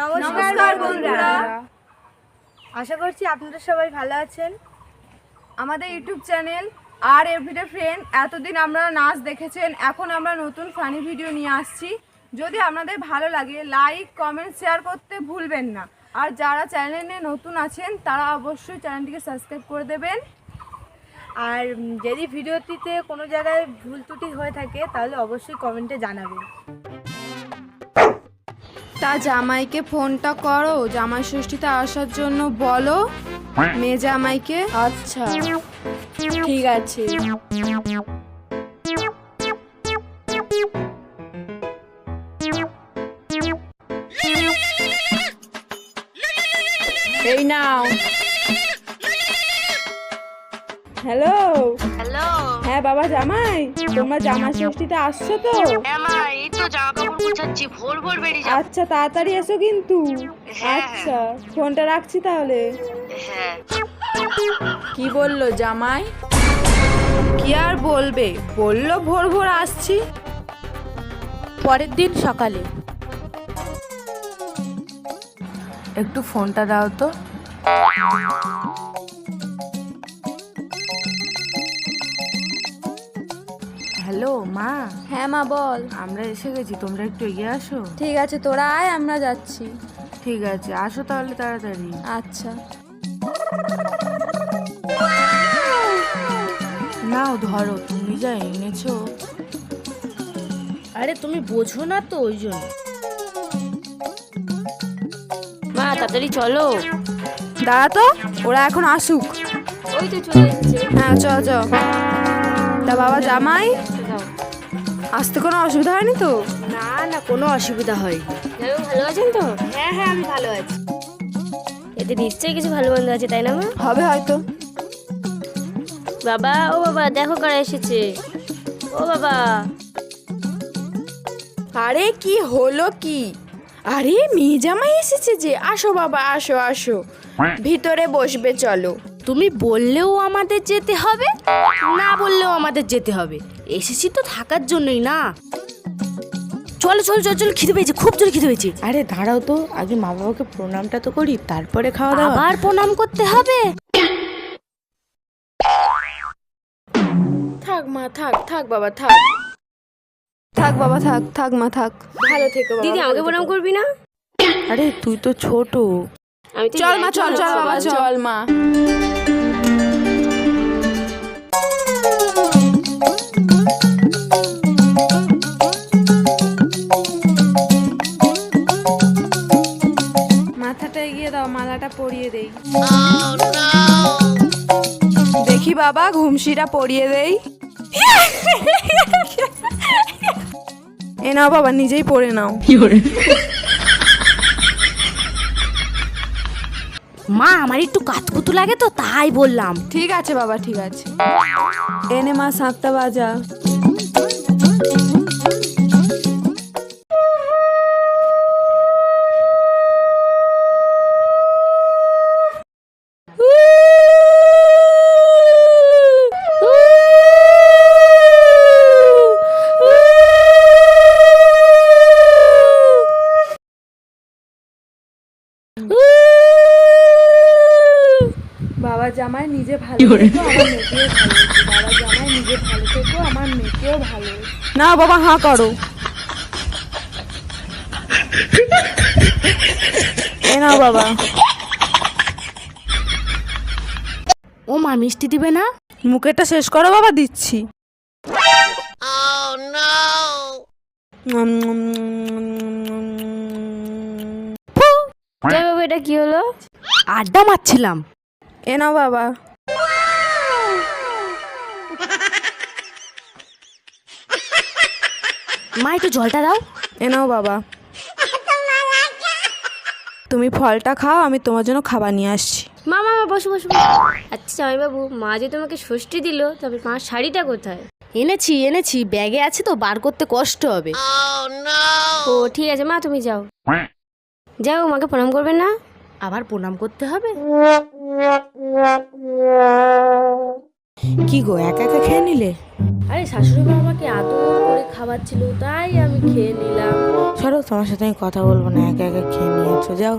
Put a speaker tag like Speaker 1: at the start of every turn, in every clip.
Speaker 1: নমস্কার বন্ধুরা। আশা করছি আপনারা সবাই ভালো আছেন।
Speaker 2: আমাদের ইউটিউব চ্যানেল আর এভরিডে ফ্রেন্ড এতদিন আমরা নাচ দেখেছেন এখন আমরা নতুন ফানি ভিডিও নিয়ে আসছি। যদি আপনাদের ভালো লাগে লাইক কমেন্ট শেয়ার করতে ভুলবেন না। আর যারা চ্যানেলে নতুন আছেন তারা অবশ্যই চ্যানেলটিকে সাবস্ক্রাইব করে দেবেন।
Speaker 1: আর যদি ভিডিওটিতে কোনো জায়গায় ভুল ত্রুটি হয়ে থাকে তাহলে অবশ্যই কমেন্টে জানাবেন।
Speaker 2: তা জামাইকে ফোনটা করো জামাই ষষ্ঠীতে আসার জন্য বলো। মেয়ে জামাইকে?
Speaker 1: আচ্ছা ঠিক আছে।
Speaker 2: এই নাও। হ্যালো?
Speaker 3: হ্যালো।
Speaker 2: হ্যাঁ বাবা জামাই তোমরা জামাই ষষ্ঠীতে আসছো তো?
Speaker 3: হ্যাঁ তো জামা কাপড় গুছাচ্ছি ভোর ভোর বেরিয়ে যাব।
Speaker 2: আচ্ছা তাড়াতাড়ি এসো কিন্তু।
Speaker 3: হ্যাঁ।
Speaker 2: আচ্ছা ফোনটা রাখছি তাহলে।
Speaker 3: হ্যাঁ।
Speaker 2: কি বলল জামাই? কি আর বলবে? বলল ভোর ভোর আসছি।
Speaker 1: পরের দিন সকালে।
Speaker 2: একটু ফোনটা দাও তো। হ্যালো মা।
Speaker 4: হ্যাঁ মা বল।
Speaker 2: আমরা এসে গেছি তোমরা একটু এগিয়ে আসো।
Speaker 4: ঠিক আছে তোরা আয় আমরা যাচ্ছি।
Speaker 2: ঠিক আছে আসো তাহলে তাড়াতাড়ি।
Speaker 4: আচ্ছা।
Speaker 2: নাও ধরো তুমি যা এনেছো।
Speaker 1: আরে তুমি বোঝো না তো ওই জন্য।
Speaker 3: মা তাড়াতাড়ি চলো।
Speaker 2: দাঁড়া তো ওরা এখন আসুক।
Speaker 3: ওই তো চলে এসেছে।
Speaker 2: হ্যাঁ চ চ তা বাবা জামাই? আসতে কোনো অসুবিধা হয়নি তো?
Speaker 1: না না কোনো অসুবিধা হয়
Speaker 3: ভালো আছেন তো?
Speaker 1: হ্যাঁ হ্যাঁ আমি ভালো আছি।
Speaker 3: এতে নিশ্চয়ই কিছু ভালো বন্ধু আছে তাই না মা?
Speaker 2: হবে হয়তো।
Speaker 3: বাবা ও বাবা দেখো কারা এসেছে। ও বাবা।
Speaker 2: আরে কি হলো কি? আরে মেয়ে জামাই এসেছে যে। আসো বাবা আসো আসো। ভিতরে বসবে চলো।
Speaker 1: তুমি বললেও আমাদের যেতে হবে না বললেও আমাদের যেতে হবে। এসেছি তো থাকার জন্যই না। চলো চলো চলো চলো খিদে পেয়েছে খুব জোরে খিদে পেয়েছে।
Speaker 5: আরে দাঁড়াও তো আগে মা বাবাকে প্রণামটা তো করি তারপরে খাওয়া দাওয়া।
Speaker 1: আবার প্রণাম করতে হবে?
Speaker 5: থাক মা থাক থাক বাবা থাক।
Speaker 2: থাক বাবা থাক থাক মা থাক।
Speaker 5: ভালো থেকো বাবা
Speaker 3: দিদি আমাকে প্রণাম করবি না?
Speaker 5: আরে তুই তো ছোট।
Speaker 3: আমি
Speaker 2: চল মা চল চল বাবা চল
Speaker 5: মা।
Speaker 2: বাবা ঘুমসিটা পরিয়ে দেই। এ নাও বাবা নিজেই পরে নাও।
Speaker 1: মা আমার একটু কাতকুতু লাগে তো তাই বললাম।
Speaker 2: ঠিক আছে বাবা ঠিক আছে। এনে মা সাতটা বাজা। বাবা জামাই নিজে ভালো থেকো আমার মেয়েকেও ভালো। বাবা জামাই নিজে ভালো থেকো আমার মেয়েকেও ভালো না বাবা হাঁ করো এ নাও বাবা
Speaker 1: ও মা মিষ্টি দিবে না
Speaker 2: মুখেরটা শেষ করো বাবা দিচ্ছি
Speaker 3: এটা কি হলো
Speaker 1: আড্ডা মারছিলাম
Speaker 2: এ নাও বাবা।
Speaker 1: মা একটু জলটা দাও।
Speaker 2: এ নাও বাবা। তুমি ফলটা খাও আমি তোমার জন্য খাবার নিয়ে আসছি।
Speaker 3: মা মা মা, বসো বসো। আচ্ছা জামাই বাবু মা যে তোমাকে ষষ্ঠী দিল তবে মা শাড়িটা কোথায়?
Speaker 1: এনেছি এনেছি ব্যাগে আছে তো বার করতে কষ্ট হবে।
Speaker 3: ও ঠিক আছে মা তুমি যাও। যাও মাকে প্রণাম করবে না?
Speaker 1: আবার প্রণাম করতে হবে?
Speaker 5: কি গো একা একা খেয়ে নিলে?
Speaker 1: আরে শাশুড়ি মা আমাকে আদর করে খাওয়াচ্ছিল তাই আমি খেয়ে নিলাম।
Speaker 5: সরো তোমার সাথে আমি কথা বলব না একা একা খেয়ে নিয়েছো সোজাও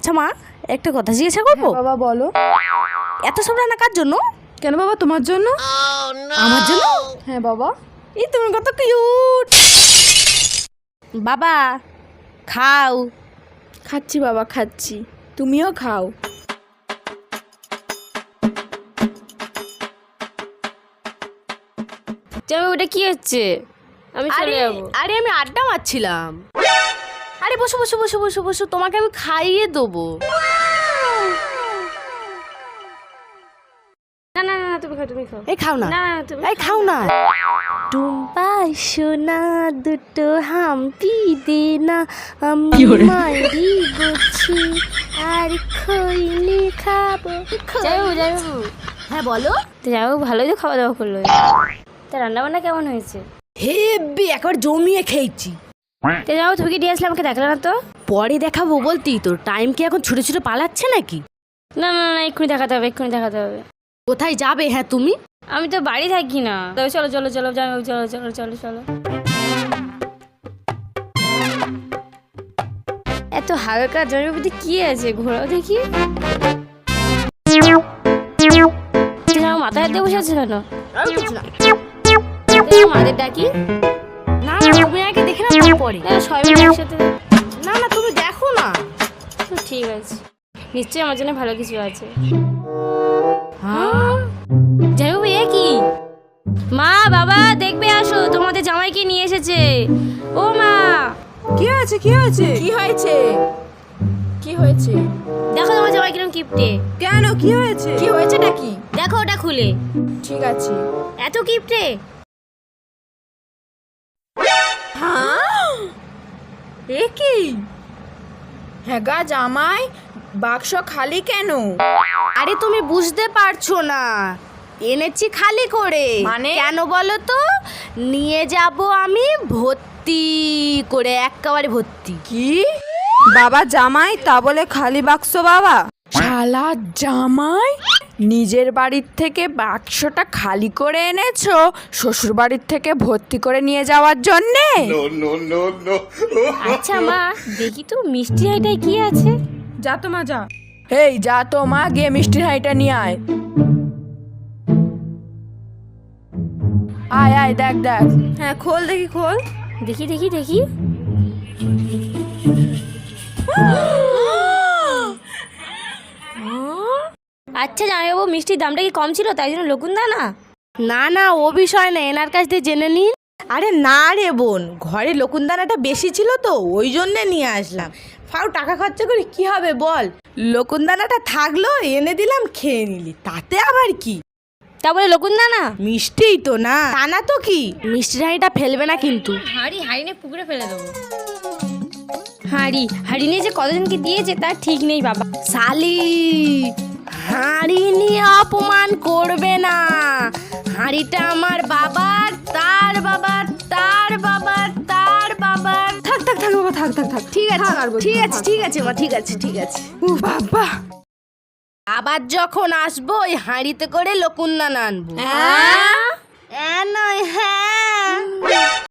Speaker 5: আচ্ছা মা একটা কথা জিজ্ঞাসা করব?
Speaker 2: বাবা বলো।
Speaker 5: এত সব রান্না কার জন্য?
Speaker 2: কেন বাবা তোমার জন্য?
Speaker 5: আমার জন্য?
Speaker 2: হ্যাঁ বাবা।
Speaker 5: এই তুমি কত কিউট বাবা খাও।
Speaker 4: খাচ্ছি বাবা খাচ্ছি। তুমিও খাও।
Speaker 3: ওটা কি হচ্ছে? আমি চলে
Speaker 1: আরে
Speaker 3: যাব।
Speaker 1: আরে আমি আড্ডা মারছিলাম। আরে বসো বসো বসো বসো বসো তোমাকে আমি খাইয়ে দেবো।
Speaker 3: না না না তুমি খাও তুমি খাও।
Speaker 1: এই খাও না।
Speaker 3: না না তুমি
Speaker 1: এই খাও না। টুম্পা সোনা দুটো হাম্পি দে না আমি মারি গুছি আর খইলে খাব
Speaker 3: যাইবো যাইবো
Speaker 1: হ্যাঁ বলো।
Speaker 3: ভালোই তো খাওয়া দাওয়া করল। তা রান্না বান্না কেমন হয়েছে?
Speaker 1: হেব্বি একবার জমিয়ে খেয়েছি।
Speaker 3: যাব তুমি আসলে আমাকে দেখলে না তো?
Speaker 1: পরে দেখাবো বলতি তোর টাইম কি এখন ছুটে ছুটে পালাচ্ছে নাকি?
Speaker 3: না না না এক্ষুনি দেখাতে হবে এক্ষুনি দেখাতে হবে।
Speaker 1: কোথায় যাবে হ্যাঁ তুমি?
Speaker 3: আমি তো বাড়ি থাকি না। তবে চলো চলো চলো যাও চলো চলো চলো চলো। এত হালকা জমির মধ্যে কি আছে? ঘোরাও দেখি। মাথায় হাত দিয়ে বসে আছে কেন? মাদের ডাকি
Speaker 1: তুমি না
Speaker 3: না সবাই মিলে একসাথে
Speaker 1: না না তুমি দেখো না।
Speaker 3: তো ঠিক আছে। নিশ্চয়ই আমার জন্য ভালো কিছু আছে।
Speaker 1: হ্যাঁ?
Speaker 3: যাই বাবু এ কি? মা বাবা দেখবে আসো। তোমাদের জামাইকে নিয়ে এসেছে? ও মা!
Speaker 2: কি হয়েছে কি হয়েছে?
Speaker 4: কি হয়েছে? কি হয়েছে?
Speaker 3: দেখো তোমার জামাই কিরম কিপটে।
Speaker 2: কেন কি হয়েছে?
Speaker 4: কি হয়েছে নাকি
Speaker 3: দেখো ওটা খুলে।
Speaker 4: ঠিক আছে।
Speaker 3: এত কিপটে?
Speaker 4: এ কি? হ্যাঁ গা জামাই বাক্স খালি কেন?
Speaker 1: আরে তুমি বুঝতে পারছ না। এনেছি খালি করে।
Speaker 4: মানে?
Speaker 1: কেন বলো তো? নিয়ে যাব আমি ভর্তি করে একেবারে ভর্তি।
Speaker 2: কি? বাবা জামাই তা বলে খালি বাক্স বাবা।
Speaker 4: শালা জামাই নিজের বাড়ির থেকে বাক্সটা খালি করে এনেছো শ্বশুর বাড়ির থেকে ভর্তি করে নিয়ে যাওয়ার জন্যে?
Speaker 3: আচ্ছা মা দেখি তো মিষ্টি হাইটায় কি আছে?
Speaker 2: যা তো মা যা।
Speaker 4: এই যা তো মা গিয়ে মিষ্টির হাইটা নিয়ে আয়। আয় আয় দেখ দেখ।
Speaker 2: হ্যাঁ খোল দেখি খোল।
Speaker 3: দেখি দেখি দেখি। আচ্ছা জামাইবাবু মিষ্টির দামটা কি কম ছিল? তাই জন্য লকুন দা না
Speaker 1: না না ও বিষয় না এনার কাছ দিয়ে জেনে নিন
Speaker 5: আরে না রে বোন ঘরে লকুনদানাটা বেশি ছিল তো ওই জন্যে নিয়ে আসলাম। ফাও টাকা খরচা করে কি হবে বল? লকুনদানাটা থাকল এনে দিলাম খেয়ে নিলি। তাতে আবার কি?
Speaker 3: তা বলে লকুন দা না
Speaker 5: মিষ্টিই তো না। তা না তো কি?
Speaker 1: মিষ্টির হাঁড়িটা ফেলবে না কিন্তু।
Speaker 3: হাঁড়ি হাঁড়ি নিয়ে পুকুরে ফেলে দেবো। হাঁড়ি হাঁড়ি নিয়ে যে কতজনকে দিয়েছে তার ঠিক নেই বাবা।
Speaker 1: শালি! হাঁড়ি নিয়ে অপমান করবে না। হাঁড়িটা আমার বাবার তার বাবার তার বাবার তার বাবার।
Speaker 2: থাক থাক থাক বাবা থাক থাক থাক।
Speaker 1: ঠিক আছে ঠিক আছে ঠিক আছে মা ঠিক আছে ঠিক আছে।
Speaker 2: বাবা।
Speaker 1: আবার যখন আসব ওই হাঁড়িতে করে লকুন্দান আনব। হ্যাঁ নয় হ্যাঁ।